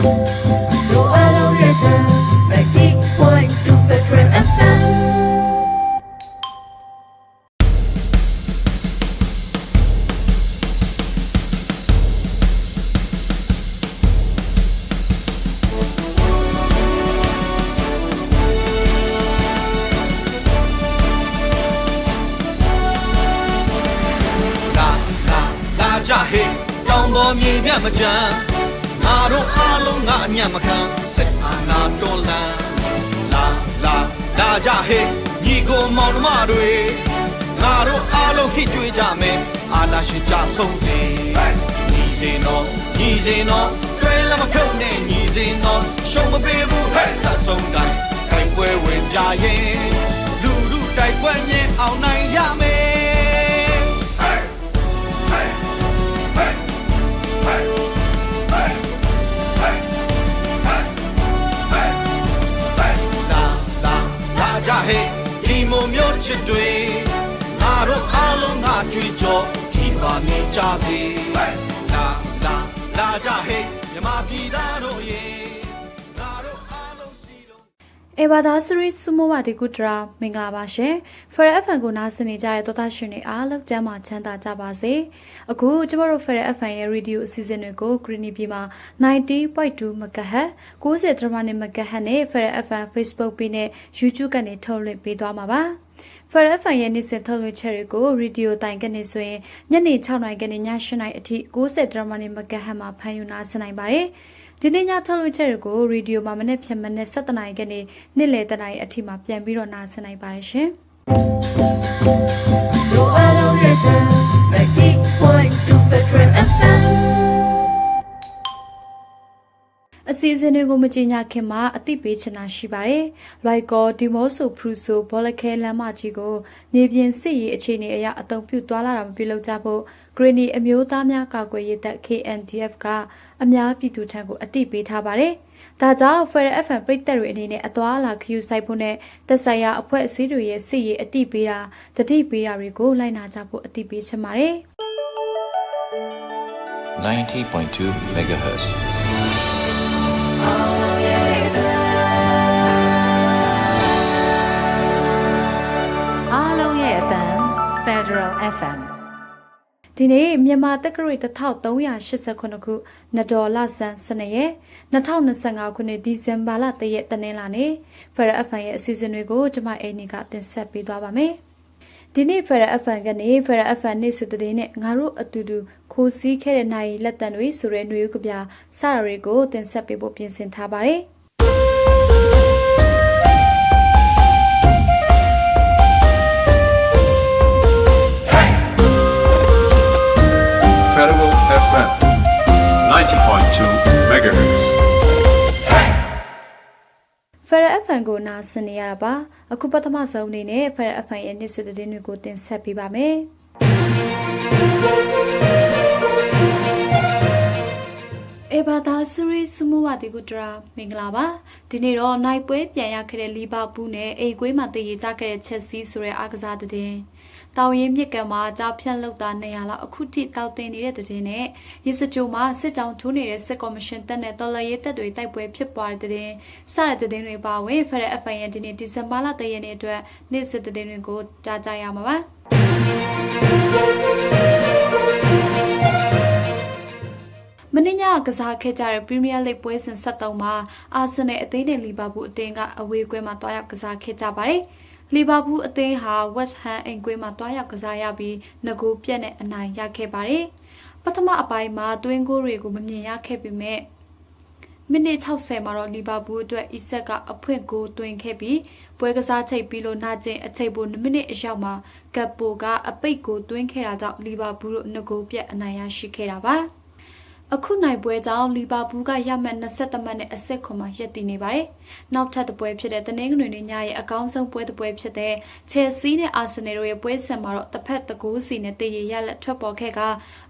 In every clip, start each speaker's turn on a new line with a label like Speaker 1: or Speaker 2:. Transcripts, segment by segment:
Speaker 1: တို့အလုံးရဲ့တန်90.2 Federal FM
Speaker 2: လာလာလာကြဟေးတော င်ပေါ်မြေမြတ်မကြမ်းငါတို့အားလုံးငါအညံ့မခံစစ်အာဏာတွန်းလှန်လာလာလာကြဟေးညီကိုမောင်နှမတွေငါတို့အားလုံးဟစ်ကြွေးကြမယ်အာဏာရှင်ကြဆုံးစေညီစေနော်ညီစေနော်တွဲလမခုတ်နဲ့ညီစေနော်ရှုံးမပေးဘူးဟဲ့သတ်ဆုံးတိုင်းတိုင်ပွဲဝင်ကြရင် စေလာလာလာကြဟေးမြမပြည်သားတို့ရေငါတို့အားလုံးစီလုံး
Speaker 3: အေဘာသာစရီဆူမိုဝဒီကုတရာမင်္ဂလာပါရှင်ဖရအဖန်ကိုနားဆင်နေကြတဲ့သောသားရှင်တွေအားလုံးကျမ်းမာချမ်းသာကြပါစေအခုကျမတို့ဖရအဖန်ရဲ့ရေဒီယိုအစီအစဉ်တွေကိုဂရီနီပြည်မှာ90.2 MHz 90 drama နဲ့ MHz နဲ့ဖရအဖန် Facebook page နဲ့ YouTube ကနေထုတ်လွှင့်ပေးသွားမှာပါ ဖရအဖန်ရဲ့နေ့စဉ်ထုတ်လွှင့်ချက်တွေကိုရေဒီယိုတိုင်ကနေဆိုရင်ညနေ6နာရီကနေည8နာရီအထိ90 drama နဲ့ MHz မှာဖန်ယူနာဆင်နိုင်ပါတယ်ဒီနေ့ညထုတ်လွှင့်ချက်တွေကိုရေဒီယိုမှာမနေ့ဖြန်မနေ့7နာရီကနေနေ့လယ်တနာရီအထိမှာပြန်ပြီးတော့နားဆင်နိုင်ပါတယ်ရှင်။
Speaker 1: တို့အလုံးရဲ့တန်90.2 Federal FM
Speaker 3: စီအစဉ်တွေကိုမကြေညာခင်မှာအသိပေးချင်တာရှိပါတယ်။လိုက်ကောဒီမော့ဆိုဖရူဆိုဘောလခဲလမ်းမကြီးကိုနေပြင်စစ်ရေးအခြေအနေအရအုံပြုသွားလာတာမပြုလုပ်ကြဖို့ဂရီနီအမျိုးသားများကာကွယ်ရေးတပ် KNDF ကအများပြည်သူထံကိုအသိပေးထားပါတယ်။ဒါကြောင့် Federal FM ပြည်သက်တွေအနေနဲ့အသွားအလာခရီးဆိုင်ဖို့နဲ့သက်ဆိုင်ရာအဖွဲ့အစည်းတွေရဲ့စစ်ရေးအသိပေးတာတတိပေးတာတွေကိုလိုက်နာကြဖို့အသိပေးချင်ပါတယ်။
Speaker 4: 90.2 megahertz.
Speaker 5: အားလုံးရဲ့အတန် Federal FM
Speaker 3: ဒီနေ့မြန်မာတက္ကရာ1389ခုနဒေါ်လဆန်းစနေရက်2025ခုနှစ်ဒီဇင်ဘာလ3ရက်တနင်္လာနေ့ဖရအဖန်ရဲ့အစီအစဉ်တွေကိုကျွန်မအိနီကတင်ဆက်ပေးသွားပါမယ်။ဒီနေ့ဖရအဖန်ကနေဖရအဖန်နေ့စစ်တဲ့နဲ့ငါတို့အတူတူ ခိုးစီးခဲ့တဲ့နိုင်လက်တံတွေဆိုတဲ့ຫນွေဥကပြစတာတွေကိုတင်ဆက်ပေးဖို့ပြင်ဆင်ထားပါတယ်။
Speaker 6: Federal FM 90.2 megahertz.
Speaker 3: ဖရအဖန်ကိုနားဆင်နေရတာပါအခုပထမဆုံးအနေနဲ့ဖရအဖန်ရဲ့နေ့စစ်တဲ့တွေကိုတင်ဆက်ပေးပါမယ် အေဘာသာစရီဆူမူဝတီကုတရာမင်္ဂလာပါဒီနေ့တော့နိုင်ပွဲပြန်ရခဲ့တဲ့လီဗာပူးနဲ့အိမ်ကွေးမှာတည်ရကြခဲ့တဲ့ချက်စီဆိုတဲ့အားကစားတဲ့တောင်ရင်မြစ်ကံမှာကြားဖြတ်လောက်တာ200လောက်အခုထိတောက်တင်နေတဲ့တဲ့နဲ့ရေစကြိုမှာစစ်ကြောင်ထိုးနေတဲ့စစ်ကော်မရှင်တပ်နဲ့တော်လှန်ရေးတပ်တွေတိုက်ပွဲဖြစ်ပွားတဲ့တဲ့စတဲ့တဲ့တွေပါဝင်ဖရက်အဖိုင်ရဲ့ဒီနေ့ဒီဇင်ဘာလ3ရက်နေ့အတွက်နေ့စစ်တဲ့တွေကိုကြားကြရမှာပါ မင်းညကစားခဲ့ကြတဲ့ပရီးမီးယားလိဂ်ပွဲစဉ်73မှာအာဆင်နယ်အသင်းနဲ့လီဗာပူးအသင်းကအဝေးကွင်းမှာတွားရောက်ကစားခဲ့ကြပါတယ်။လီဗာပူးအသင်းဟာဝက်စ်ဟမ်အိမ်ကွင်းမှာတွားရောက်ကစားရပြီးငကိုပြက်နဲ့အနိုင်ရခဲ့ပါတယ်။ပထမအပိုင်းမှာတွင်းကိုတွေကိုမမြင်ရခဲ့ပေမဲ့ မိနစ်60မှာတော့လီဗာပူးအတွက်အီဆက်ကအဖွင့်ကိုတွင်ခဲ့ပြီးပွဲကစားချိန်ပြီးလို့နာကျင်အချိန်ပို2မိနစ်အရောက်မှာကပ်ပိုကအပိတ်ကိုတွင်းခဲ့တာကြောင့်လီဗာပူးတို့ငကိုပြက်အနိုင်ရရှိခဲ့တာပါ။ အခုနိုင်ပွဲကြောင့်လီဗာပူးကရမှတ်23မှတ်နဲ့အဆင့်ခွန်မှာရပ်တည်နေပါတယ်။နောက်ထပ်တစ်ပွဲဖြစ်တဲ့တနင်္ဂနွေနေ့ညရဲ့အကောင်းဆုံးပွဲတစ်ပွဲဖြစ်တဲ့ချယ်ဆီနဲ့အာဆင်နယ်တို့ရဲ့ပွဲစဉ်မှာတော့တစ်ဖက်တကူးစီနဲ့တည်ရရလက်ထွက်ပေါ်ခဲ့က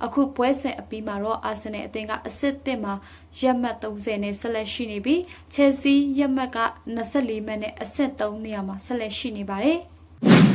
Speaker 3: အခုပွဲစဉ်အပြီးမှာတော့အာဆင်နယ်အသင်းကအဆင့်1မှာရပ်မှတ်30နဲ့ဆက်လက်ရှိနေပြီးချယ်ဆီရပ်မှတ်က24မှတ်နဲ့အဆင့်3နေရာမှာဆက်လက်ရှိနေပါတယ်။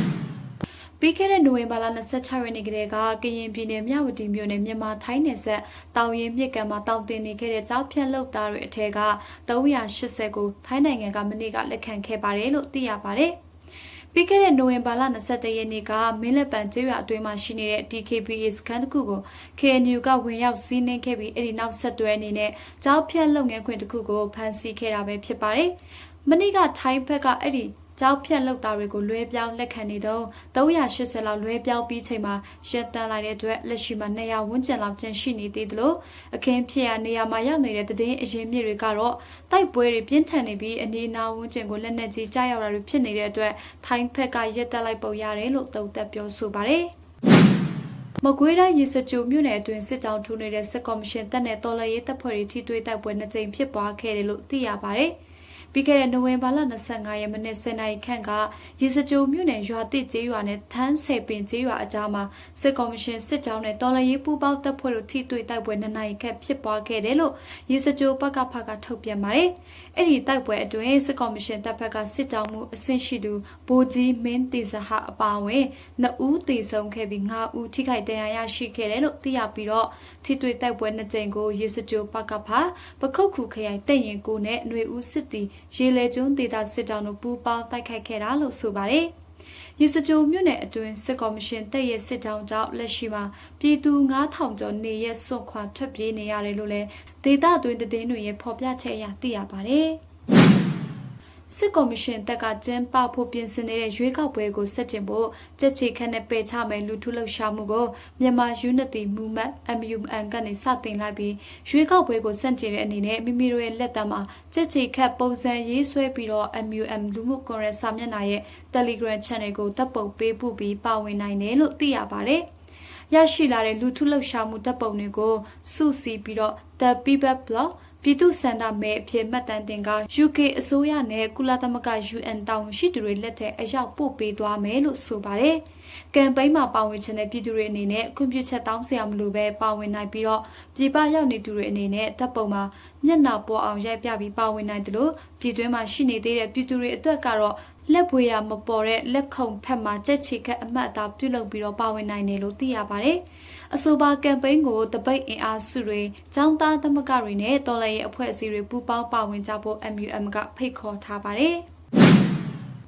Speaker 3: ပြီးခဲ့တဲ့နိုဝင်ဘာလ26ရက်နေ့ကတည်းကကရင်ပြည်နယ်မြဝတီမြို့နယ်မြန်မာထိုင်းနယ်ဆက်တောင်ရင်မြစ်ကမ်းမှာတောင်တင်နေခဲ့တဲ့ကြောက်ဖြတ်လုတ်သားတွေအထက်က380ကိုထိုင်းနိုင်ငံကမနေ့ကလက်ခံခဲ့ပါတယ်လို့သိရပါတယ်။ပြီးခဲ့တဲ့နိုဝင်ဘာလ23ရက်နေ့ကမင်းလက်ပံကျေးရွာအတွင်းမှာရှိနေတဲ့ DKBA စခန်းတစ်ခုကို KNU ကဝင်ရောက်စီးနင်းခဲ့ပြီးအဲ့ဒီနောက်ဆက်တွဲအနေနဲ့ကြောက်ဖြတ်လုပ်ငန်းခွင်တစ်ခုကိုဖမ်းဆီးခဲ့တာပဲဖြစ်ပါတယ်။မနေ့ကထိုင်းဘက်ကအဲ့ဒီ ကြောက်ဖြတ်လောက်သားတွေကိုလွဲပြောင်းလက်ခံနေတော့380လောက်လွဲပြောင်းပြီးချိန်မှာရက်တန်းလိုက်တဲ့အတွက်လက်ရှိမှာ200ဝန်းကျင်လောက်ကျန်ရှိနေသေးတယ်လို့အခင်းဖြစ်ရနေရာမှာရောက်နေတဲ့တည်င်းအရင်မြစ်တွေကတော့တိုက်ပွဲတွေပြင်းထန်နေပြီးအနေအနာဝန်းကျင်ကိုလက်နက်ကြီးကြားရောက်တာတွေဖြစ်နေတဲ့အတွက်ထိုင်းဘက်ကရက်တက်လိုက်ပုံရတယ်လို့သုံးသပ်ပြောဆိုပါတယ်မကွေးတိုင်းရေစကြိုမြို့နယ်အတွင်းစစ်ကြောင်းထူနေတဲ့စစ်ကော်မရှင်တပ်နဲ့တော်လှန်ရေးတပ်ဖွဲ့တွေထိတွေ့တိုက်ပွဲနှစ်ကြိမ်ဖြစ်ပွားခဲ့တယ်လို့သိရပါတယ်။ ပြီးခဲ့တဲ့နိုဝင်ဘာလ25ရက်မနေ့10နာရီခန့်ကရေစကြိုမြို့နယ်ရွာတိကျေးရွာနဲ့ထန်းဆယ်ပင်ကျေးရွာအကြားမှာစစ်ကော်မရှင်စစ်ကြောင်းနဲ့တော်လှန်ရေးပူးပေါင်းတပ်ဖွဲ့တို့ထိတွေ့တိုက်ပွဲနှစ်နာရီခန့်ဖြစ်ပွားခဲ့တယ်လို့ရေစကြိုဘက်ကဖကထုတ်ပြန်ပါတယ်။အဲ့ဒီတိုက်ပွဲအတွင်းစစ်ကော်မရှင်တပ်ဖက်ကစစ်ကြောင်းမှုအဆင့်ရှိသူဗိုလ်ကြီးမင်းတေဇဟအပါအဝင်2ဦးတေဆုံးခဲ့ပြီး9ဦးထိခိုက်ဒဏ်ရာရရှိခဲ့တယ်လို့သိရပြီးတော့ထိတွေ့တိုက်ပွဲနှစ်ကြိမ်ကိုရေစကြိုဘက်ကဖပခုတ်ခုခရိုင်တပ်ရင်ကိုနဲ့ຫນွေဦးစစ်တီရေလေကျွန်းဒေသစစ်ကြောင်းတို့ပူးပေါင်းတိုက်ခိုက်ခဲ့တာလို့ဆိုပါတယ်။ရေစကြိုမြို့နယ်အတွင်းစစ်ကော်မရှင်တပ်ရဲ့စစ်ကြောင်းကြောင့်လက်ရှိမှာပြည်သူ9000ကျော်နေရက်စွန့်ခွာထွက်ပြေးနေရတယ်လို့လည်းဒေသတွင်းသတင်းတွေရဲ့ဖော်ပြချက်အရသိရပါတယ်။ စစ်ကော်မရှင်တက်ကကျင်းပဖို့ပြင်ဆင်နေတဲ့ရွေးကောက်ပွဲကိုဆက်ကျင်ဖို့ကြက်ချီခန့်နဲ့ပယ်ချမယ်လူထုလှုပ်ရှားမှုကိုမြန်မာ Unity Movement MUN ကနေစတင်လိုက်ပြီးရွေးကောက်ပွဲကိုစန့်ကျင်တဲ့အနေနဲ့မိမိတို့ရဲ့လက်တံမှာကြက်ချီခတ်ပုံစံရေးဆွဲပြီးတော့ MUM လူမှုကွန်ရက်စာမျက်နှာရဲ့ Telegram Channel ကိုတပ်ပုံပေးပို့ပြီးပါဝင်နိုင်တယ်လို့သိရပါတယ်။ရရှိလာတဲ့လူထုလှုပ်ရှားမှုတပ်ပုံတွေကိုစုစည်းပြီးတော့ The People Blog ပြည်သူ့စန္ဒမဲအဖြစ်မှတ်တမ်းတင်က UK အစိုးရနဲ့ကုလသမဂ္ဂ UN တာဝန်ရှိသူတွေလက်ထက်အရောက်ပို့ပေးသွားမယ်လို့ဆိုပါတယ်။ကမ်ပိန်းမှာပါဝင်ခြင်းတဲ့ပြည်သူတွေအနေနဲ့ခွင့်ပြုချက်တောင်းဆရာမလို့ပဲပါဝင်နိုင်ပြီးတော့ပြည်ပရောက်နေသူတွေအနေနဲ့တပ်ပုံမှာမျက်နှာပေါ်အောင်ရိုက်ပြပြီးပါဝင်နိုင်တယ်လို့ပြည်တွင်းမှာရှိနေသေးတဲ့ပြည်သူတွေအတွက်ကတော့ လက်ပွေရမပေါ်တဲ့လက်ခုံဖက်မှာကြက်ချီခက်အမှတ်အသားပြုလုပ်ပြီးတော့ပါဝင်နိုင်တယ်လို့သိရပါတယ်။အဆိုပါကမ်ပိန်းကိုတပိတ်အင်အားစုတွေ၊ចောင်းသားသမဂ္ဂတွေနဲ့တော်လှန်ရေးအဖွဲ့အစည်းတွေပူးပေါင်းပါဝင်ကြဖို့ MUM ကဖိတ်ခေါ်ထားပါတယ်။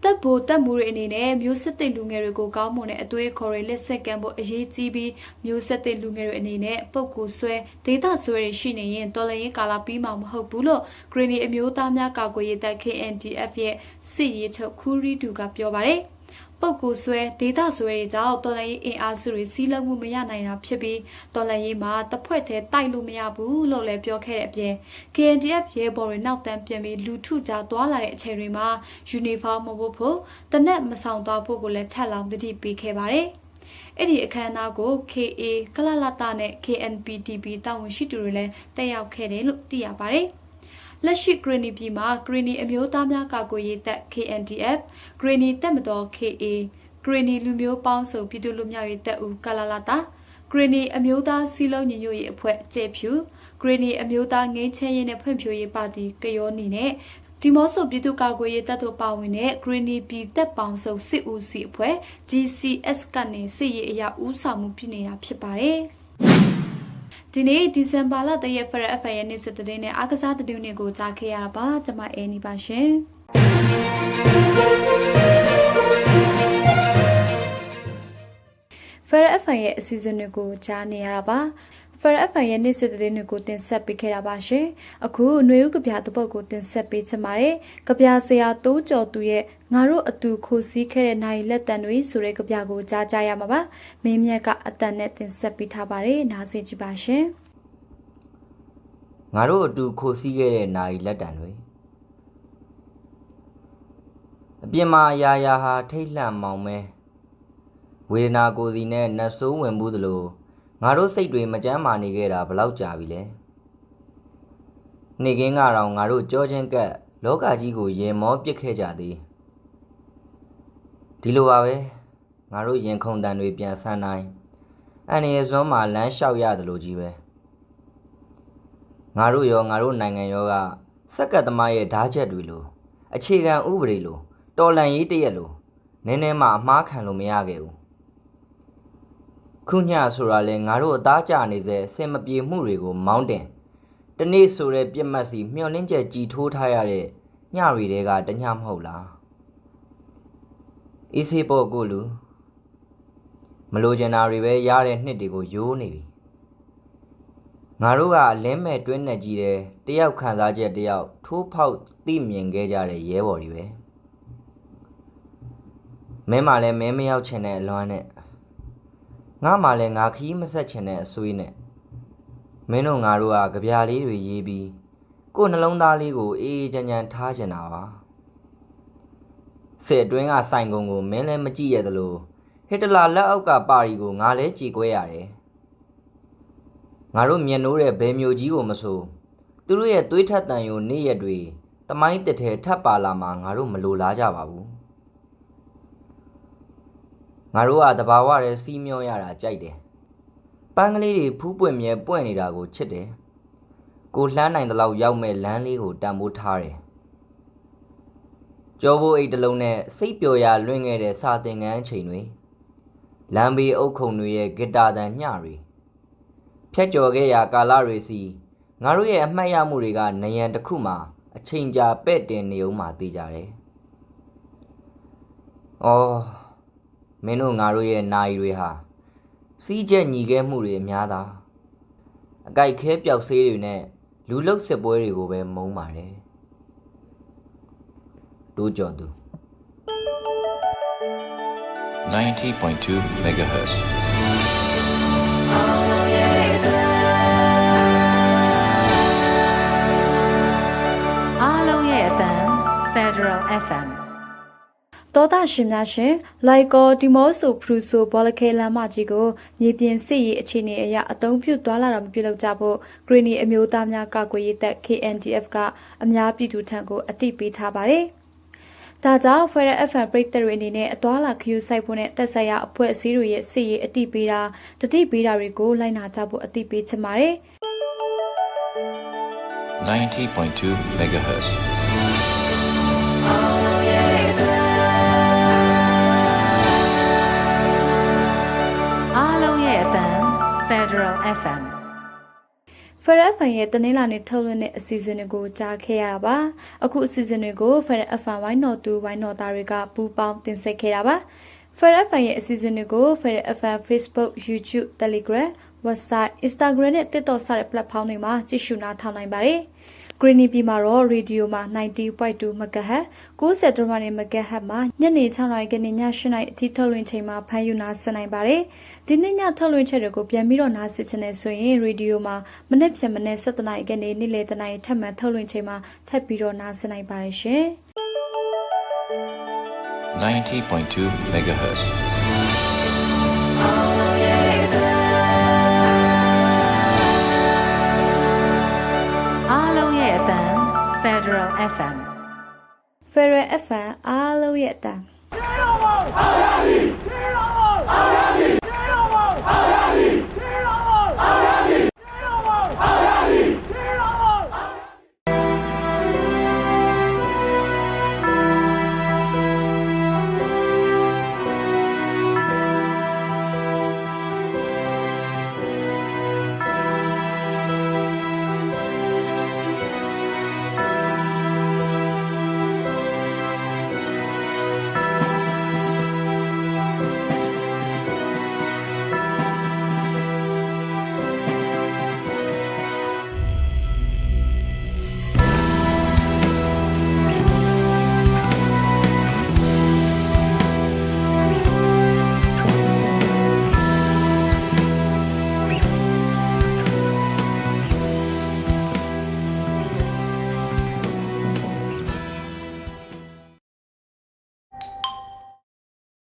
Speaker 3: တပ်ဖို့တပ်မှုတွေအနေနဲ့မျိုးစစ်တဲ့လူငယ်တွေကိုကောင်းမွန်တဲ့အသွေးခေါ်တွေလက်ဆက်ကမ်းဖို့အရေးကြီးပြီးမျိုးဆက်တဲ့လူငယ်တွေအနေနဲ့ပုတ်ကူဆွဲဒေတာဆွဲတွေရှိနေရင်တော်လရင်ကာလာပြီးမှမဟုတ်ဘူးလို့ Green အမျိုးသားများကာကွယ်ရေးတပ် KNDF ရဲ့စစ်ရေးချုပ်ခူရီတူကပြောပါတယ်။ ပုတ်ကူဆွဲဒေတာဆွဲတွေကြောင့်တော်လရင်အင်အားစုတွေစီးလုံးမှုမရနိုင်တာဖြစ်ပြီးတော်လရင်မှာတစ်ဖွဲ့တည်းတိုက်လို့မရဘူးလို့လည်းပြောခဲ့တဲ့အပြင် KNDF ရဲဘော်တွေနောက်တန်းပြန်ပြီးလူထုကြားသွားလာတဲ့အချိန်တွေမှာယူနီဖောင်းမဝတ်ဖို့တနက်မဆောင်သွားဖို့ကိုလည်းထပ်လောင်းတတိပေးခဲ့ပါတယ်။အဲ့ဒီအခမ်းအနားကို KA ကလလတာနဲ့ KNPTB တာဝန်ရှိသူတွေလည်းတက်ရောက်ခဲ့တယ်လို့သိရပါတယ်။ လက်ရှိ Greeny ပြည်မှာ Greeny အမျိုးသားများကာကွယ်ရေးတပ် KNDF Greeny တပ်မတော် KA Greeny လူမျိုးပေါင်းစုံပြည်သူ့လူမျိုးရေးတပ်ဦးကလာလာတာ Greeny အမျိုးသားစီလုံးညီညွတ်ရေးအဖွဲ့ကျေဖြူ Greeny အမျိုးသားငင်းချမ်းရေးနဲ့ဖွံ့ဖြိုးရေးပါတီကယောနီနဲ့ဒီမော့ဆိုပြည်သူ့ကာကွယ်ရေးတပ်တို့ပါဝင်တဲ့ Greeny ပြည်တပ်ပေါင်းစုံစစ်ဦးစီအဖွဲ့ GCS ကနေစစ်ရေးအရာဦးဆောင်မှုဖြစ်နေတာဖြစ်ပါတယ်။ ဒီနေ့ဒီဇင်ဘာလ3ရက်ဖရက်အဖရဲ့နေ့စစ်တဲ့နဲ့အားကစားသတင်းတွေကိုကြားခဲ့ရတာပါကျွန်မအဲနီပါရှင်ဖရက်အဖရဲ့အစီအစဉ်တွေကိုကြားနေရတာပါ ဖရအဖန်ရဲ့နေ့စစ်တဲ့တွေကိုတင်ဆက်ပေးခဲ့တာပါရှင်။အခုຫນွေဥကဗျာတပုတ်ကိုတင်ဆက်ပေးချင်ပါတယ်။ကဗျာဆရာတိုးကျော်သူရဲ့ငါတို့အတူခိုစည်းခဲ့တဲ့နိုင်လက်တန်တွေဆိုတဲ့ကဗျာကိုကြားကြရမှာပါ။မင်းမြတ်ကအတန်နဲ့တင်ဆက်ပေးထားပါတယ်။နားဆင်ကြည့်ပါရှင်။
Speaker 6: ငါတို့အတူခိုစီးခဲ့တဲ့နာရီလက်တံတွေအပြင်မှာယာယာဟာထိတ်လန့်မောင်မဲဝေဒနာကိုယ်စီနဲ့နှဆိုးဝင်မှုသလို ငါတို့စိတ်တွေမကြမ်းမာနေခဲ့တာဘလောက်ကြာပြီလဲနေကင်းကတော့ငါတို့ကြောချင်းကပ်လောကကြီးကိုရင်မောပစ်ခဲ့ကြသည်ဒီလိုပါပဲငါတို့ရင်ခုန်တန်တွေပြန်ဆန်းတိုင်းအန်ရစွန်းမှာလမ်းလျှောက်ရတယ်လို့ကြီးပဲငါတို့ရောငါတို့နိုင်ငံရောကစက်ကတ်သမားရဲ့ဓာတ်ချက်တွေလိုအခြေခံဥပဒေလိုတော်လန်ရေးတရက်လိုနည်းနည်းမှအမှားခံလို့မရခဲ့ဘူး ခုညဆိုတာလဲငါတို့အသားကျနေစေအစင်မပြေမှုတွေကိုမောင်းတင်တနေ့ဆိုတဲ့ပြစ်မှတ်စီမျောလင်းချက်ကြည်ထိုးထားရတဲ့ညရီတွေကတညမဟုတ်လားအေးစေးပေါ့ကိုလူမလိုချင်တာတွေပဲရတဲ့နှစ်တွေကိုယိုးနေပြီငါတို့ကအလင်းမဲ့တွင်းနဲ့ကြီးတယ်တယောက်ခံစားချက်တယောက်ထိုးဖောက်သိမြင်ခဲ့ကြတဲ့ရဲဘော်တွေပဲမင်းမလည်းမင်းမရောက်ချင်တဲ့အလွမ်းနဲ့ ငါမှလည်းငါခီးမဆက်ချင်တဲ့အဆွေးနဲ့မင်းတို့ငါတို့ကကြပြာလေးတွေရေးပြီးကိုယ်နှလုံးသားလေးကိုအေးအေးချမ်းချမ်းထားချင်တာပါစစ်အတွင်းကဆိုင်ကုံကိုမင်းလည်းမကြည့်ရသလိုဟစ်တလာလက်အောက်ကပါရီကိုငါလည်းကြည်ကွဲရတယ်ငါတို့မျက်နှိုးတဲ့ဘယ်မျိုးကြီးကိုမဆိုသူတို့ရဲ့သွေးထက်တန်ယိုနေ့ရက်တွေတမိုင်းတစ်ထဲထပ်ပါလာမှငါတို့မလိုလားကြပါဘူး ငါတို့ကတဘာဝရဲစီးမျောရတာကြိုက်တယ်ပန်းကလေးတွေဖူးပွင့်မြဲပွင့်နေတာကိုချစ်တယ်ကိုလှမ်းနိုင်တဲ့လောက်ရောက်မဲ့လမ်းလေးကိုတန်ဖိုးထားတယ်ကြောဘိုးအိတ်တစ်လုံးနဲ့စိတ်ပျော်ရာလွင့်ခဲ့တဲ့စာသင်ခန်းချိန်တွေလမ်းဘေးအုတ်ခုံတွေရဲ့ဂီတာတန်ညတွေဖြတ်ကျော်ခဲ့ရာကာလတွေစီငါတို့ရဲ့အမှတ်ရမှုတွေကနယံတစ်ခုမှအချိန်ကြာပဲ့တင်နေအောင်မှသိကြတယ်။အော် မင်းတို့ငါတို့ရဲ့နာယီတွေဟာစီးချက်ညီခဲ့မှုတွေအများသားအကြိုက်ခဲပျောက်ဆေးတွေနဲ့လူလုတ်စစ်ပွဲတွေကိုပဲမုန်းပါတယ်။တို့ကြော်သူ
Speaker 4: 90.2 megahertz.
Speaker 5: ။ တော
Speaker 3: သားရှင်များရှင်လိုက်ကောဒီမော့ဆိုဖရူဆိုဘောလခဲလမ်းမကြီးကိုမြေပြင်စစ်ရေးအခြေအနေအရအသုံးပြုသွားလာတာမပြုလုပ်ကြဖို့ဂရီနီအမျိုးသားများကာကွယ်ရေးတပ် KNDF ကအများပြည်သူထံကိုအသိပေးထားပါတယ်။ဒါကြောင့် Federal FM ပြည်သက်တွေအနေနဲ့အသွာလာခယူဆိုင်ဖို့နဲ့တက်ဆိုင်ရာအဖွဲ့အစည်းတွေရဲ့စစ်ရေးအသိပေးတာတတိပေးတာတွေကိုလိုက်နာကြဖို့အသိပေးချင်ပါတယ်။
Speaker 4: 90.2 megahertz.
Speaker 5: Federal FM
Speaker 3: Federal FM ရဲ့တနင်္လာနေ့ထုတ်လွှင့်တဲ့အစီအစဉ်တွေကိုကြားခဲ့ရပါအခုအစီအစဉ်တွေကို Federal FM ဝိုင်းတော်သူဝိုင်းတော်သားတွေကပူးပေါင်းတင်ဆက်ခဲ့တာပါ Federal FM ရဲ့အစီအစဉ်တွေကို Federal FM Facebook YouTube Telegram website Instagram နဲ့ TikTok စတဲ့ platform တွေမှာကြည့်ရှုနားထောင်နိုင်ပါတယ် Greeny ပြည်မှာတော့ radio မှာ90.2 MHz 90.1 MHz မှာညနေ6နာရီကနေည8နာရီအထိထုတ်လွှင့်ချိန်မှာဖမ်းယူနာဆင်နိုင်ပါတယ်။ဒီနေ့ညထုတ်လွှင့်ချက်တွေကိုပြန်ပြီးတော့နားဆင်ချင်တယ်ဆိုရင် radio မှာမနေ့ပြန်မနေ့7နာရီကနေနေ့လယ်7နာရီထပ်မံထုတ်လွှင့်ချိန်မှာထပ်ပြီးတော့နားဆင်နိုင်ပါတယ်ရှင်။
Speaker 4: 90.2 megahertz.
Speaker 5: Federal FM
Speaker 3: Federal FM အားလုံးရဲ့အတန်း
Speaker 7: Hallelujah! Hallelujah! Hallelujah!